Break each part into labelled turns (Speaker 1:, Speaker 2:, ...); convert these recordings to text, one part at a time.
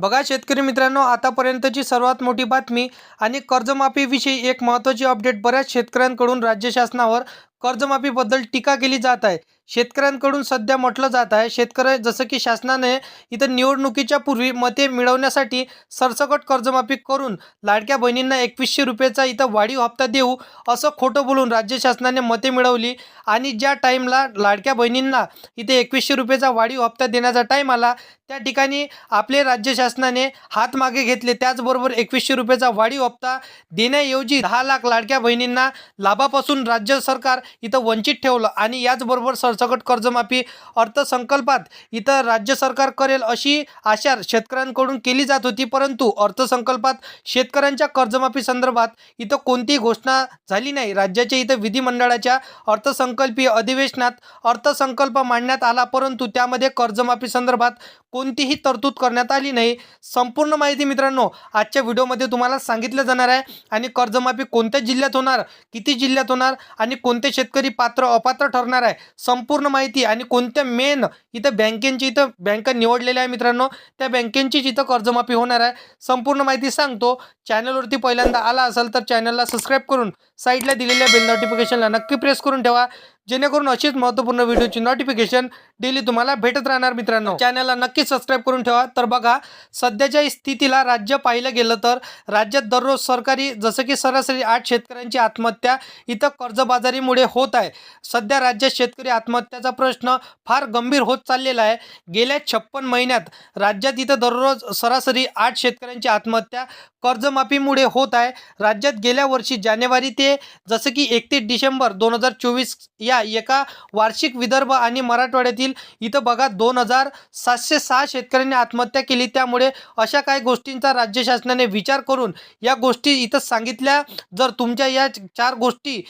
Speaker 1: बघा शेतकरी मित्रांनो आतापर्यंतची सर्वात मोठी बातमी आणि कर्जमाफीविषयी एक महत्त्वाची अपडेट बऱ्याच शेतकऱ्यांकडून राज्य शासनावर कर्जमाफीबद्दल टीका केली जात आहे. शेतकऱ्यांकडून सध्या म्हटलं जात आहे शेतकरी जसं की शासनाने इथं निवडणुकीच्या पूर्वी मते मिळवण्यासाठी सरसकट कर्जमाफी करून लाडक्या बहिणींना एकवीसशे रुपयेचा इथं वाढीव हप्ता देऊ असं खोटं बोलून राज्य शासनाने मते मिळवली. आणि ज्या टाईमला लाडक्या बहिणींना इथे एकवीसशे रुपयेचा वाढीव हप्ता देण्याचा टाईम आला त्या ठिकाणी आपले राज्य शासनाने हात मागे घेतले. त्याचबरोबर एकवीसशे रुपयेचा वाढीव हप्ता देण्याऐवजी दहा लाख लाडक्या बहिणींना लाभापासून राज्य सरकार इथं वंचित ठेवलं. आणि याचबरोबर सर सरसकट कर्जमाफी अर्थसंकल्पात इथं राज्य सरकार करेल अशी आशा शेतकऱ्यांकडून केली जात होती परंतु अर्थसंकल्पात शेतकऱ्यांच्या कर्जमाफी संदर्भात इथं कोणतीही घोषणा झाली नाही. राज्याच्या इथं विधिमंडळाच्या अर्थसंकल्पीय अधिवेशनात अर्थसंकल्प मांडण्यात आला परंतु त्यामध्ये कर्जमाफी संदर्भात कोणतीही तरतूद करण्यात आली नाही. संपूर्ण माहिती मित्रांनो आजच्या व्हिडिओमध्ये तुम्हाला सांगितलं जाणार आहे. आणि कर्जमाफी कोणत्या जिल्ह्यात होणार किती जिल्ह्यात होणार आणि कोणते शेतकरी पात्र अपात्र ठरणार आहे संपूर्ण माहिती आणि कोणत्या मेन इथं बँकेंची इथं बँका निवडलेल्या आहे मित्रांनो त्या बँकेंचीच इथं कर्जमाफी होणार आहे संपूर्ण माहिती सांगतो. चॅनलवरती पहिल्यांदा आला असेल तर चॅनलला सबस्क्राईब करून साईडला दिलेल्या बेल नोटिफिकेशनला नक्की प्रेस करून ठेवा. जेणेकरून अशीच महत्त्वपूर्ण व्हिडिओची नोटिफिकेशन डेली तुम्हाला भेटत राहणार मित्रांनो. चॅनलला नक्की सबस्क्राईब करून ठेवा. तर बघा सध्याच्या स्थितीला राज्य पाहिलं गेलं तर राज्यात दररोज सरकारी जसं की सरासरी आठ शेतकऱ्यांची आत्महत्या इथं कर्जबाजारीमुळे होत आहे. सध्या राज्यात शेतकरी आत्महत्याचा प्रश्न फार गंभीर होत चाललेला आहे. गेल्या छप्पन महिन्यात राज्यात इथं दररोज सरासरी आठ शेतकऱ्यांची आत्महत्या कर्जमाफीमुळे होत आहे. राज्यात गेल्या वर्षी जानेवारी ते जसं की एकतीस डिसेंबर दोन हजार चोवीस या एका वार्षिक विदर्भ आणि मराठवाड्यातील इथं बघा दोन हजार सातशे सहा शेतकऱ्यांनी आत्महत्या केली. त्यामुळे अशा काही गोष्टींचा राज्य शासनाने विचार करून या गोष्टी इथं सांगितल्या. जर तुमच्या या चार गोष्टी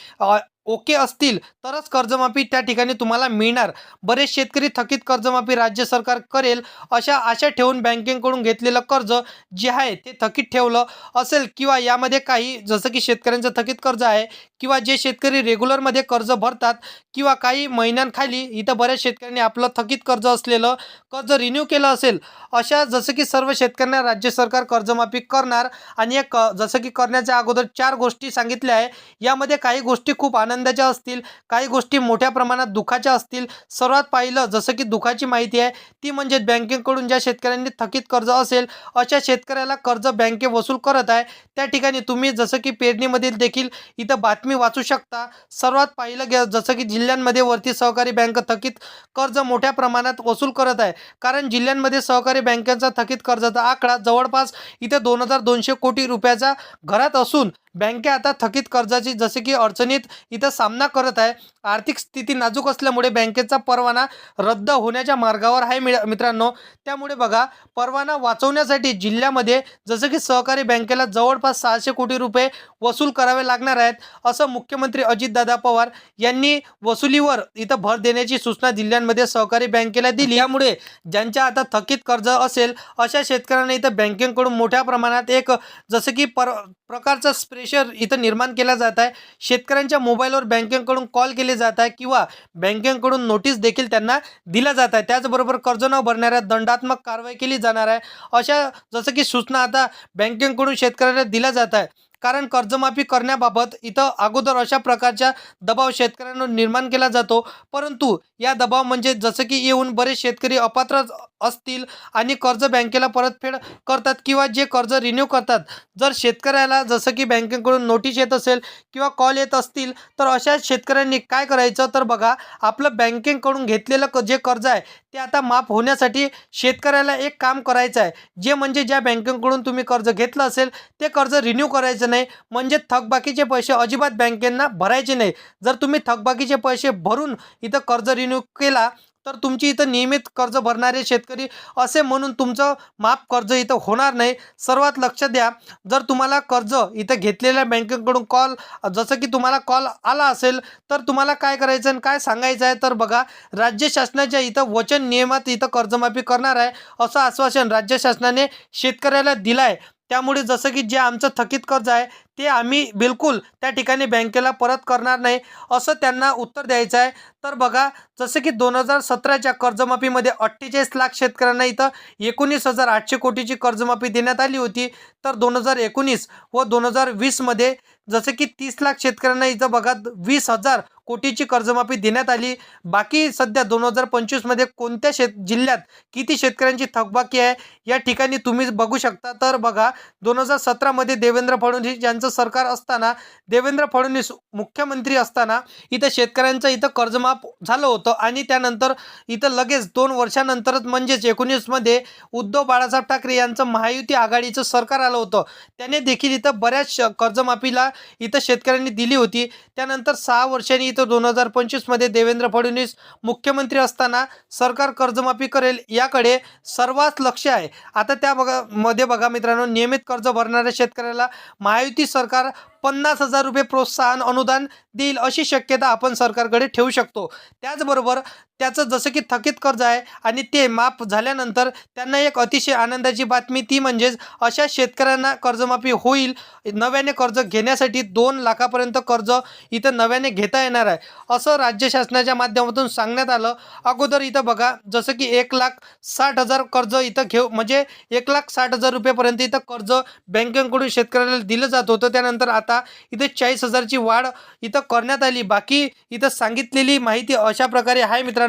Speaker 1: ओके असतील तरच कर्जमाफी त्या ठिकाणी तुम्हाला मिळणार. बरेच शेतकरी थकीत कर्जमाफी राज्य सरकार करेल अशा आशा ठेवून बँकेकडून घेतलेलं कर्ज जे आहे ते थकीत ठेवलं असेल किंवा यामध्ये काही जसं की शेतकऱ्यांचं थकीत कर्ज आहे किंवा जे शेतकरी रेग्युलरमध्ये कर्ज भरतात किंवा काही महिन्यांखाली इथं बऱ्याच शेतकऱ्यांनी आपलं थकीत कर्ज असलेलं कर्ज रिन्यू केलं असेल अशा जसं की सर्व शेतकऱ्यांना राज्य सरकार कर्जमाफी करणार. आणि या क- जसं की करण्याच्या अगोदर चार गोष्टी सांगितल्या आहे यामध्ये काही गोष्टी खूप आनंदाच्या असतील काही गोष्टी मोठ्या प्रमाणात दुःखाच्या असतील. सर्वात पाहिलं जसं की दुःखाची माहिती आहे ती म्हणजे बँकेकडून ज्या शेतकऱ्यांनी थकीत कर्ज असेल अशा शेतकऱ्याला कर्ज बँके वसूल करत आहे. त्या ठिकाणी तुम्ही जसं की पेरणीमधील देखील इथं बातमी वाचू शकता. सर्वात पाहिलं गे जसं की जिल्ह्यांमध्ये वरती सहकारी बँक थकीत कर्ज मोठ्या प्रमाणात वसूल करत आहे. कारण जिल्ह्यांमध्ये सहकारी बँकांचा थकीत कर्जाचा आकडा जवळपास इथे दोन हजार दोनशे कोटी रुपयाचा घरात असून बँके आता थकित कर्जाची जसे की अडचणीत इथं सामना करत आहे. आर्थिक स्थिती नाजूक असल्यामुळे बँकेचा परवाना रद्द होण्याच्या मार्गावर आहे मिळ मित्रांनो. त्यामुळे बघा परवाना वाचवण्यासाठी जिल्ह्यामध्ये जसं की सहकारी बँकेला जवळपास सहाशे कोटी रुपये वसूल करावे लागणार आहेत असं मुख्यमंत्री अजितदादा पवार यांनी वसुलीवर इथं भर देण्याची सूचना जिल्ह्यांमध्ये सहकारी बँकेला दिली. यामुळे ज्यांच्या आता थकीत कर्ज असेल अशा शेतकऱ्यांना इथं बँकेकडून मोठ्या प्रमाणात एक जसं की पर प्रकारचा प्रेशर इथं निर्माण केला जात आहे. शेतकऱ्यांच्या मोबाईलवर बँकेकडून कॉल केले जात आहे किंवा बँकेकडून नोटीस देखील त्यांना दिल्या जात आहे. त्याचबरोबर कर्ज न भरणाऱ्या दंडात्मक कारवाई केली जाणार आहे. अशा जसं की सूचना आता बँकेकडून शेतकऱ्यांना दिल्या जात आहे कारण कर्जमाफी करण्याबाबत इथं अगोदर अशा प्रकारच्या दबाव शेतकऱ्यांवर निर्माण केला जातो. परंतु या दबाव म्हणजे जसं की येऊन बरेच शेतकरी अपात्र असतील आणि कर्ज बँकेला परतफेड करतात किंवा जे कर्ज रिन्यू करतात. जर शेतकऱ्याला जसं की बँकेकडून नोटीस येत असेल किंवा कॉल येत असतील तर अशा शेतकऱ्यांनी काय करायचं? तर बघा आपलं बँकेकडून घेतलेलं क जे कर्ज आहे ते आता माफ होण्यासाठी शेतकऱ्याला एक काम करायचं आहे. जे म्हणजे ज्या बँकेकडून तुम्ही कर्ज घेतलं असेल ते कर्ज रिन्यू करायचं नाही. म्हणजे थकबाकीचे पैसे अजिबात बँकेंना भरायचे नाही. जर तुम्ही थकबाकीचे पैसे भरून इथं कर्ज रिन्यू केला तर तुमची इथं नियमित कर्ज भरणारे शेतकरी असे म्हणून तुमचं माफ कर्ज इथं होणार नाही. सर्वात लक्ष द्या जर तुम्हाला कर्ज इथं घेतलेल्या बँकेकडून कॉल जसं की तुम्हाला कॉल आला असेल तर तुम्हाला काय करायचं आणि काय सांगायचं आहे? तर बघा राज्य शासनाच्या इथं वचन नियमात इथं कर्जमाफी करणार आहे असं आश्वासन राज्य शासनाने शेतकऱ्याला दिलं आहे त्यामुळे जसं की जे आमचं थकीत कर्ज आहे ते आम्ही बिलकुल त्या ठिकाणी बँकेला परत करणार नाही असं त्यांना उत्तर द्यायचं आहे. तर बघा जसं की दोन हजार सतराच्या कर्जमाफीमध्ये अठ्ठेचाळीस लाख शेतकऱ्यांना इथं एकोणीस हजार आठशे कोटीची कर्जमाफी देण्यात आली होती. तर दोन हजार एकोणीस व दोन हजार वीसमध्ये जसं की तीस लाख शेतकऱ्यांना इथं बघा वीस हजार कोटीची कर्जमाफी देण्यात आली. बाकी सध्या दोन हजार पंचवीसमध्ये कोणत्या शेत जिल्ह्यात किती शेतकऱ्यांची थकबाकी आहे या ठिकाणी तुम्ही बघू शकता. तर बघा दोन हजार सतरामध्ये देवेंद्र फडणवीस यांचं सरकार असताना देवेंद्र फडणवीस मुख्यमंत्री असताना इथं शेतकऱ्यांचं इथं कर्जमाफ झालं होतं आणि त्यानंतर इथं लगेच दोन वर्षानंतरच म्हणजेच एकोणीसमध्ये उद्धव बाळासाहेब ठाकरे यांचं महायुती आघाडीचं सरकार आलं होतं. त्याने देखील इथं बऱ्याच श- कर्जमाफीला इथं शेतकऱ्यांनी दिली होती. त्यानंतर सहा वर्षांनी इथं दोन हजार पंचवीसमध्ये देवेंद्र फडणवीस मुख्यमंत्री असताना सरकार कर्जमाफी करेल याकडे सर्वात लक्ष आहे. आता त्या बघा मध्ये बघा मित्रांनो नियमित कर्ज भरणाऱ्या शेतकऱ्याला महायुती सरकार पन्नास हजार रुपये प्रोत्साहन अनुदान देईल अशी शक्यता आपण सरकारकडे ठेवू शकतो. त्याचबरोबर त्याचं जसं की थकीत कर्ज आहे आणि ते माफ झाल्यानंतर त्यांना एक अतिशय आनंदाची बातमी ती म्हणजेच अशा शेतकऱ्यांना कर्जमाफी होईल. नव्याने कर्ज घेण्यासाठी दोन लाखापर्यंत कर्ज इथं नव्याने घेता येणार आहे. असं राज्य शासनाच्या माध्यमातून सांगण्यात आलं. अगोदर इथं बघा जसं की एक लाख साठ हजार कर्ज इथं घेऊ म्हणजे एक लाख साठ हजार रुपयेपर्यंत इथं कर्ज बँकेकडून शेतकऱ्याला दिलं जात होतं. त्यानंतर आता इथं चाळीस हजारची वाढ इथं करण्यात आली. बाकी इथं सांगितलेली माहिती अशा प्रकारे आहे मित्रांनो.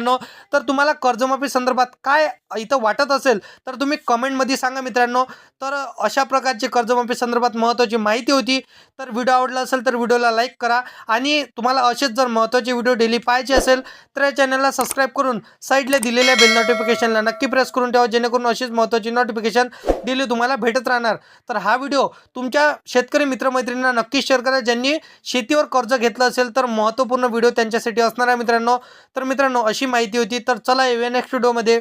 Speaker 1: तर तुम्हाला कर्जमाफी संदर्भात काय इथं वाटत असेल तर तुम्ही कमेंटमध्ये सांगा मित्रांनो. तर अशा प्रकारची कर्जमाफी संदर्भात महत्त्वाची माहिती होती. तर व्हिडिओ आवडला असेल तर व्हिडिओला लाईक करा. आणि तुम्हाला असेच जर महत्त्वाचे व्हिडिओ डेली पाहायचे असेल तर या चॅनलला सबस्क्राईब करून साईडला दिलेल्या बेल नोटिफिकेशनला नक्की प्रेस करून ठेवा जेणेकरून अशीच महत्त्वाची नोटिफिकेशन डेली तुम्हाला भेटत राहणार. तर हा व्हिडिओ तुमच्या शेतकरी मित्रमैत्रिणींना नक्की शेअर करा. ज्यांनी शेतीवर कर्ज घेतलं असेल तर महत्त्वपूर्ण व्हिडिओ त्यांच्यासाठी असणार आहे मित्रांनो. तर मित्रांनो अशी माहिती होती तर चला येऊया नेक्स्ट व्हिडिओमध्ये